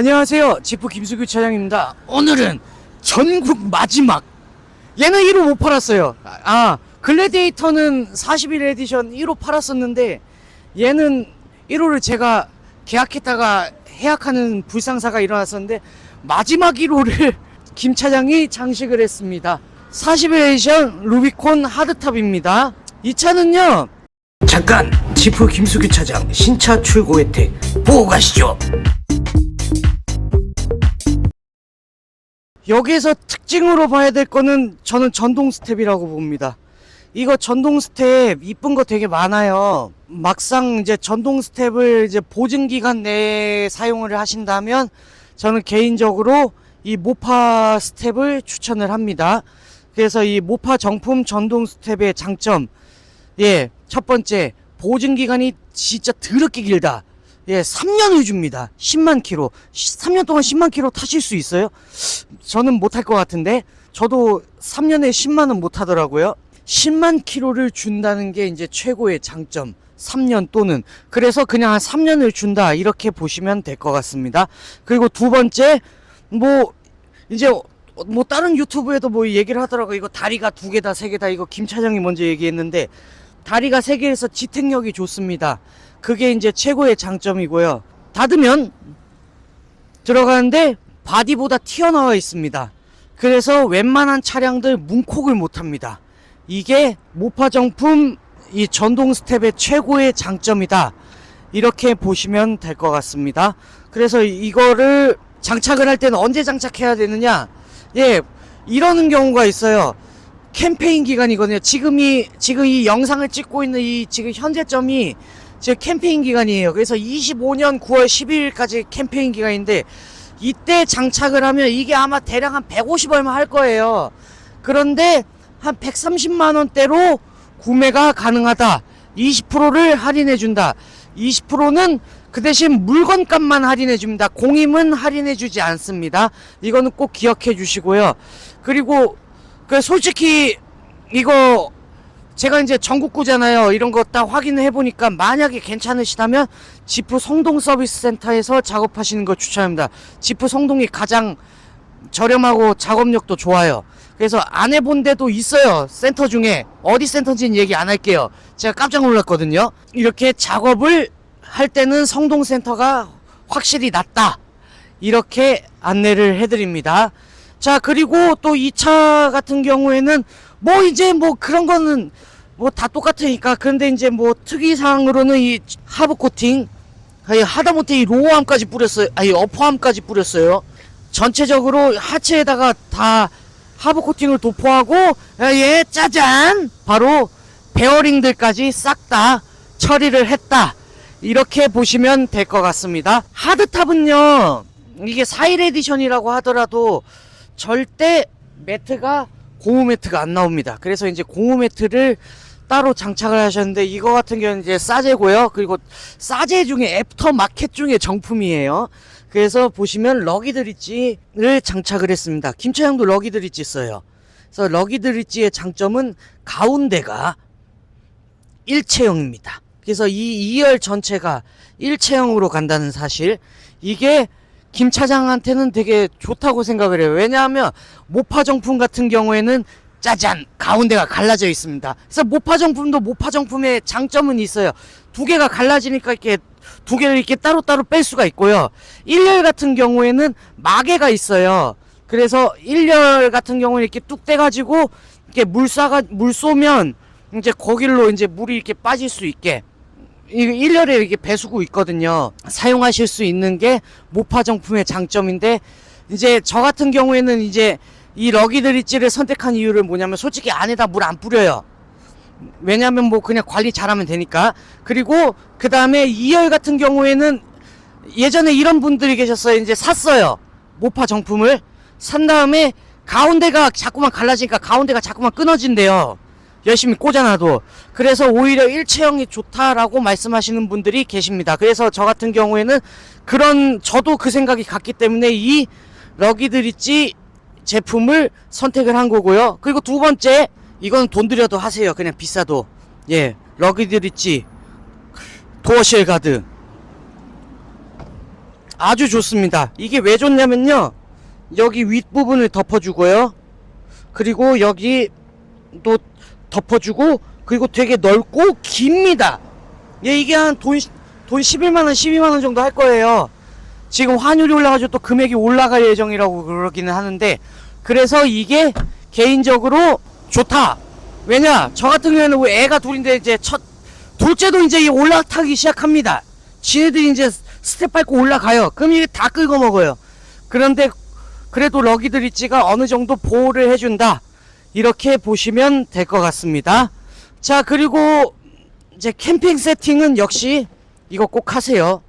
안녕하세요. 지프 김수규 차장입니다. 오늘은 전국 마지막. 얘는 1호 못 팔았어요. 아, 글래디에이터는 41 에디션 1호 팔았었는데 얘는 1호를 제가 계약했다가 해약하는 불상사가 일어났었는데 마지막 1호를 김 차장이 장식을 했습니다. 41 에디션 루비콘 하드탑입니다. 이 차는요. 잠깐 지프 김수규 차장 신차 출고 혜택 보고 가시죠. 여기에서 특징으로 봐야 될 거는 저는 전동 스텝이라고 봅니다. 이거 전동 스텝 이쁜 거 되게 많아요. 막상 이제 전동 스텝을 이제 보증 기간 내에 사용을 하신다면 저는 개인적으로 이 모파 스텝을 추천을 합니다. 그래서 이 모파 정품 전동 스텝의 장점 예, 첫 번째 보증 기간이 진짜 더럽게 길다. 예, 3년을 줍니다. 10만 킬로. 3년 동안 10만 킬로 타실 수 있어요? 저는 못할 것 같은데 저도 3년에 10만은 못 하더라고요. 10만 킬로를 준다는 게 이제 최고의 장점. 3년 또는 그래서 그냥 한 3년을 준다 이렇게 보시면 될 것 같습니다. 그리고 두 번째 뭐 이제 뭐 다른 유튜브에도 뭐 얘기를 하더라고 이거 다리가 두 개다 세 개다 이거 김 차장이 먼저 얘기했는데 다리가 세 개에서 지탱력이 좋습니다. 그게 이제 최고의 장점이고요. 닫으면 들어가는데 바디보다 튀어나와 있습니다. 그래서 웬만한 차량들 문콕을 못 합니다. 이게 모파 정품 이 전동 스텝의 최고의 장점이다. 이렇게 보시면 될 것 같습니다. 그래서 이거를 장착을 할 때는 언제 장착해야 되느냐? 예, 이러는 경우가 있어요. 캠페인 기간이거든요. 지금이 지금 이 영상을 찍고 있는 이 지금 현재점이 지금 캠페인 기간이에요. 그래서 25년 9월 12일까지 캠페인 기간인데 이때 장착을 하면 이게 아마 대략 한 150 얼마 할 거예요. 그런데 한 130만 원대로 구매가 가능하다. 20%를 할인해 준다. 20%는 그 대신 물건값만 할인해 줍니다. 공임은 할인해 주지 않습니다. 이거는 꼭 기억해 주시고요. 그리고 그 솔직히 이거 제가 이제 전국구잖아요. 이런 거딱 확인해 보니까 만약에 괜찮으시다면 지프 성동 서비스 센터에서 작업하시는 거 추천합니다. 지프 성동이 가장 저렴하고 작업력도 좋아요. 그래서 안 해본 데도 있어요. 센터 중에 어디 센터인지는 얘기 안 할게요. 제가 깜짝 놀랐거든요. 이렇게 작업을 할 때는 성동 센터가 확실히 낫다. 이렇게 안내를 해드립니다. 자 그리고 또 이 차 같은 경우에는 뭐 이제 뭐 그런 거는 뭐 다 똑같으니까. 근데 이제 뭐 특이사항으로는 이 하부 코팅 하다못해 이 로어함까지 뿌렸어요. 아니 어퍼함까지 뿌렸어요. 전체적으로 하체에다가 다 하부 코팅을 도포하고 예 짜잔! 바로 베어링들까지 싹 다 처리를 했다. 이렇게 보시면 될 것 같습니다. 하드탑은요 이게 4일 에디션이라고 하더라도 절대 매트가 고무 매트가 안 나옵니다. 그래서 이제 고무 매트를 따로 장착을 하셨는데 이거 같은 경우는 이제 싸제고요. 그리고 싸제 중에 애프터 마켓 중에 정품이에요. 그래서 보시면 럭이드리지를 장착을 했습니다. 김차장도 럭이드리지 써요. 그래서 럭이드리지의 장점은 가운데가 일체형입니다. 그래서 이 2열 전체가 일체형으로 간다는 사실 이게 김 차장한테는 되게 좋다고 생각을 해요. 왜냐하면 모파 정품 같은 경우에는 짜잔 가운데가 갈라져 있습니다. 그래서 모파 정품도 모파 정품의 장점은 있어요. 두 개가 갈라지니까 이렇게 두 개를 이렇게 따로따로 뺄 수가 있고요. 1열 같은 경우에는 마개가 있어요. 그래서 1열 같은 경우는 이렇게 뚝 떼가지고 이렇게 물 쏴가 물 쏘면 이제 거길로 이제 물이 이렇게 빠질 수 있게 이 1열에 이렇게 배수구 있거든요. 사용하실 수 있는 게 모파 정품의 장점인데 이제 저 같은 경우에는 이제 이 럭이 드리지를 선택한 이유를 뭐냐면 솔직히 안에다 물 안 뿌려요. 왜냐면 뭐 그냥 관리 잘하면 되니까. 그리고 그 다음에 2열 같은 경우에는 예전에 이런 분들이 계셨어요. 이제 샀어요. 모파 정품을 산 다음에 가운데가 자꾸만 갈라지니까 가운데가 자꾸만 끊어진대요. 열심히 꽂아놔도 그래서 오히려 일체형이 좋다라고 말씀하시는 분들이 계십니다. 그래서 저 같은 경우에는 그런 저도 그 생각이 갔기 때문에 이 럭이드리지 제품을 선택을 한 거고요. 그리고 두 번째 이건 돈 들여도 하세요. 그냥 비싸도 예 럭이드리지 도어쉘 가드 아주 좋습니다. 이게 왜 좋냐면요. 여기 윗부분을 덮어주고요. 그리고 여기 또 덮어주고 그리고 되게 넓고 깁니다. 예, 이게 한 돈, 돈 11만 원, 12만 원 정도 할 거예요. 지금 환율이 올라가지고 또 금액이 올라갈 예정이라고 그러기는 하는데 그래서 이게 개인적으로 좋다. 왜냐, 저 같은 경우에는 왜 애가 둘인데 이제 첫, 둘째도 이제 올라타기 시작합니다. 지네들이 이제 스텝 밟고 올라가요. 그럼 이게 다 긁어 먹어요. 그런데 그래도 럭이드리지가 어느 정도 보호를 해준다. 이렇게 보시면 될 것 같습니다. 자, 그리고 이제 캠핑 세팅은 역시 이거 꼭 하세요.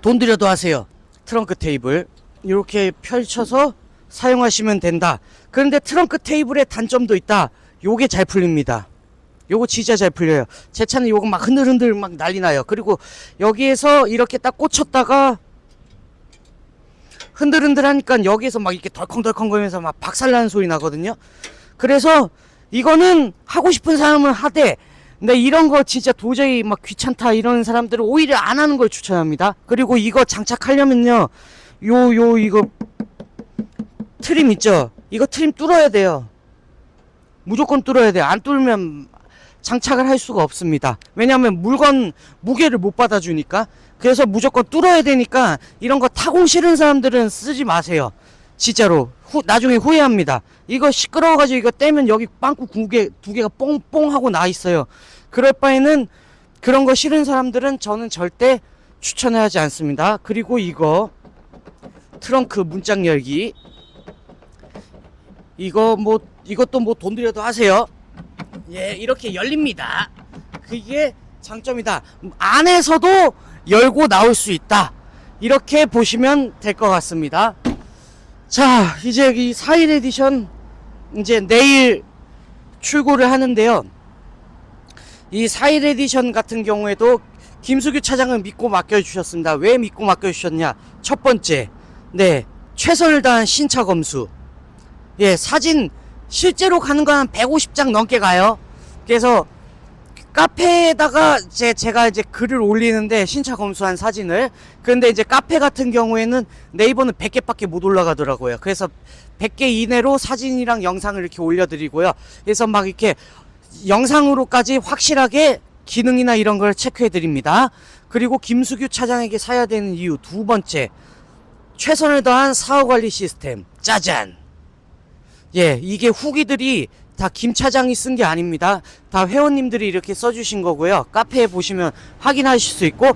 돈 들여도 하세요. 트렁크 테이블. 이렇게 펼쳐서 사용하시면 된다. 그런데 트렁크 테이블의 단점도 있다. 요게 잘 풀립니다. 요거 진짜 잘 풀려요. 제 차는 요거 막 흔들흔들 막 난리 나요. 그리고 여기에서 이렇게 딱 꽂혔다가 흔들흔들 하니까 여기에서 막 이렇게 덜컹덜컹 거리면서 막 박살나는 소리 나거든요. 그래서 이거는 하고 싶은 사람은 하되 근데 이런 거 진짜 도저히 막 귀찮다 이런 사람들은 오히려 안 하는 걸 추천합니다. 그리고 이거 장착하려면요. 요 요 이거 트림 있죠? 이거 트림 뚫어야 돼요. 무조건 뚫어야 돼요. 안 뚫으면 장착을 할 수가 없습니다. 왜냐하면 물건 무게를 못 받아주니까. 그래서 무조건 뚫어야 되니까 이런 거 타공 싫은 사람들은 쓰지 마세요. 진짜로 후, 나중에 후회합니다. 이거 시끄러워가지고 이거 떼면 여기 빵꾸 두 개, 두 개가 뽕뽕 하고 나 있어요. 그럴 바에는 그런 거 싫은 사람들은 저는 절대 추천하지 않습니다. 그리고 이거 트렁크 문짝 열기 이거 뭐 이것도 뭐 돈 들여도 하세요. 예, 이렇게 열립니다. 그게 장점이다. 안에서도 열고 나올 수 있다. 이렇게 보시면 될 것 같습니다. 자, 이제 이 4일 에디션 이제 내일 출고를 하는데요. 이 4일 에디션 같은 경우에도 김수규 차장은 믿고 맡겨주셨습니다. 왜 믿고 맡겨주셨냐? 첫 번째, 네, 최선을 다한 신차 검수. 예, 사진 실제로 가는 거 한 150장 넘게 가요. 그래서 카페에다가 제, 제가 이제 글을 올리는데 신차 검수한 사진을 그런데 이제 카페 같은 경우에는 네이버는 100개밖에 못 올라가더라고요. 그래서 100개 이내로 사진이랑 영상을 이렇게 올려드리고요. 그래서 막 이렇게 영상으로까지 확실하게 기능이나 이런 걸 체크해 드립니다. 그리고 김수규 차장에게 사야 되는 이유 두 번째 최선을 다한 사후 관리 시스템 짜잔. 예, 이게 후기들이 다 김 차장이 쓴 게 아닙니다. 다 회원님들이 이렇게 써주신 거고요. 카페에 보시면 확인하실 수 있고,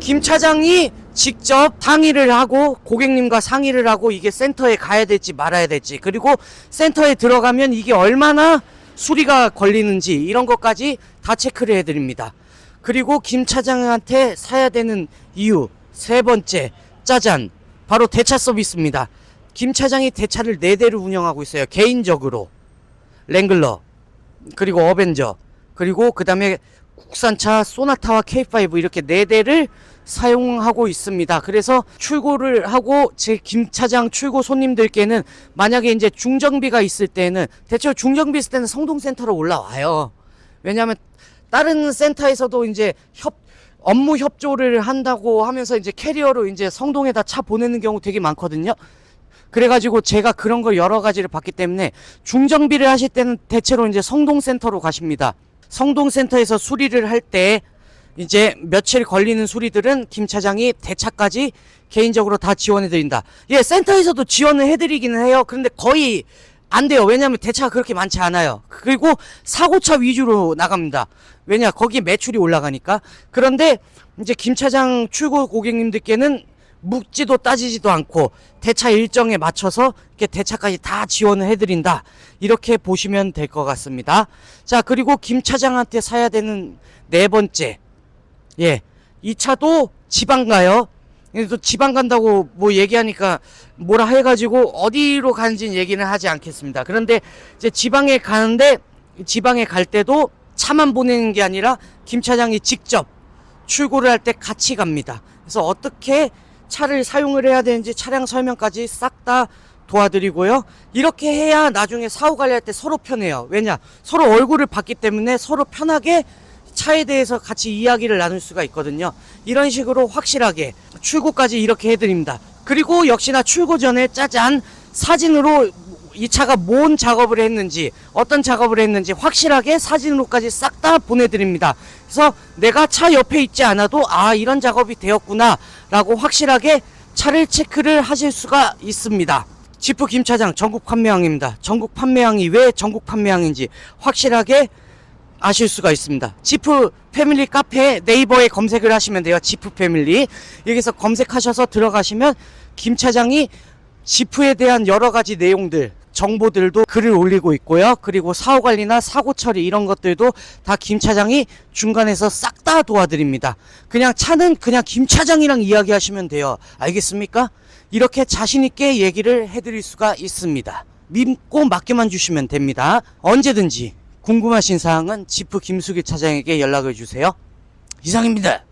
김 차장이 직접 상의를 하고, 고객님과 상의를 하고, 이게 센터에 가야 될지 말아야 될지, 그리고 센터에 들어가면 이게 얼마나 수리가 걸리는지, 이런 것까지 다 체크를 해드립니다. 그리고 김 차장한테 사야 되는 이유, 세 번째, 짜잔, 바로 대차 서비스입니다. 김 차장이 대차를 네 대를 운영하고 있어요. 개인적으로 랭글러 그리고 어벤져 그리고 그 다음에 국산차 소나타와 K5 이렇게 네 대를 사용하고 있습니다. 그래서 출고를 하고 제 김 차장 출고 손님들께는 만약에 이제 중정비가 있을 때는 대체로 중정비 있을 때는 성동센터로 올라와요. 왜냐하면 다른 센터에서도 이제 협 업무 협조를 한다고 하면서 이제 캐리어로 이제 성동에다 차 보내는 경우 되게 많거든요. 그래가지고 제가 그런 걸 여러 가지를 봤기 때문에 중정비를 하실 때는 대체로 이제 성동센터로 가십니다. 성동센터에서 수리를 할 때 이제 며칠 걸리는 수리들은 김 차장이 대차까지 개인적으로 다 지원해 드린다. 예, 센터에서도 지원을 해드리기는 해요. 그런데 거의 안 돼요. 왜냐하면 대차가 그렇게 많지 않아요. 그리고 사고차 위주로 나갑니다. 왜냐, 거기에 매출이 올라가니까. 그런데 이제 김 차장 출고 고객님들께는 묻지도 따지지도 않고 대차 일정에 맞춰서 이렇게 대차까지 다 지원을 해드린다. 이렇게 보시면 될 것 같습니다. 자, 그리고 김 차장한테 사야 되는 네 번째. 예. 이 차도 지방 가요. 또 지방 간다고 뭐 얘기하니까 뭐라 해가지고 어디로 가는지는 얘기는 하지 않겠습니다. 그런데 이제 지방에 가는데 지방에 갈 때도 차만 보내는 게 아니라 김 차장이 직접 출고를 할 때 같이 갑니다. 그래서 어떻게 차를 사용을 해야 되는지 차량 설명까지 싹 다 도와드리고요. 이렇게 해야 나중에 사후 관리할 때 서로 편해요. 왜냐? 서로 얼굴을 봤기 때문에 서로 편하게 차에 대해서 같이 이야기를 나눌 수가 있거든요. 이런 식으로 확실하게 출고까지 이렇게 해드립니다. 그리고 역시나 출고 전에 짜잔 사진으로 이 차가 뭔 작업을 했는지 어떤 작업을 했는지 확실하게 사진으로까지 싹 다 보내드립니다. 그래서 내가 차 옆에 있지 않아도 아 이런 작업이 되었구나 라고 확실하게 차를 체크를 하실 수가 있습니다. 지프 김 차장 전국 판매왕입니다. 전국 판매왕이 왜 전국 판매왕인지 확실하게 아실 수가 있습니다. 지프 패밀리 카페 네이버에 검색을 하시면 돼요. 지프 패밀리. 여기서 검색하셔서 들어가시면 김 차장이 지프에 대한 여러 가지 내용들, 정보들도 글을 올리고 있고요. 그리고 사후 관리나 사고 처리 이런 것들도 다 김 차장이 중간에서 싹 다 도와드립니다. 그냥 차는 그냥 김 차장이랑 이야기하시면 돼요. 알겠습니까? 이렇게 자신있게 얘기를 해드릴 수가 있습니다. 믿고 맡겨만 주시면 됩니다. 언제든지 궁금하신 사항은 지프 김수기 차장에게 연락을 주세요. 이상입니다.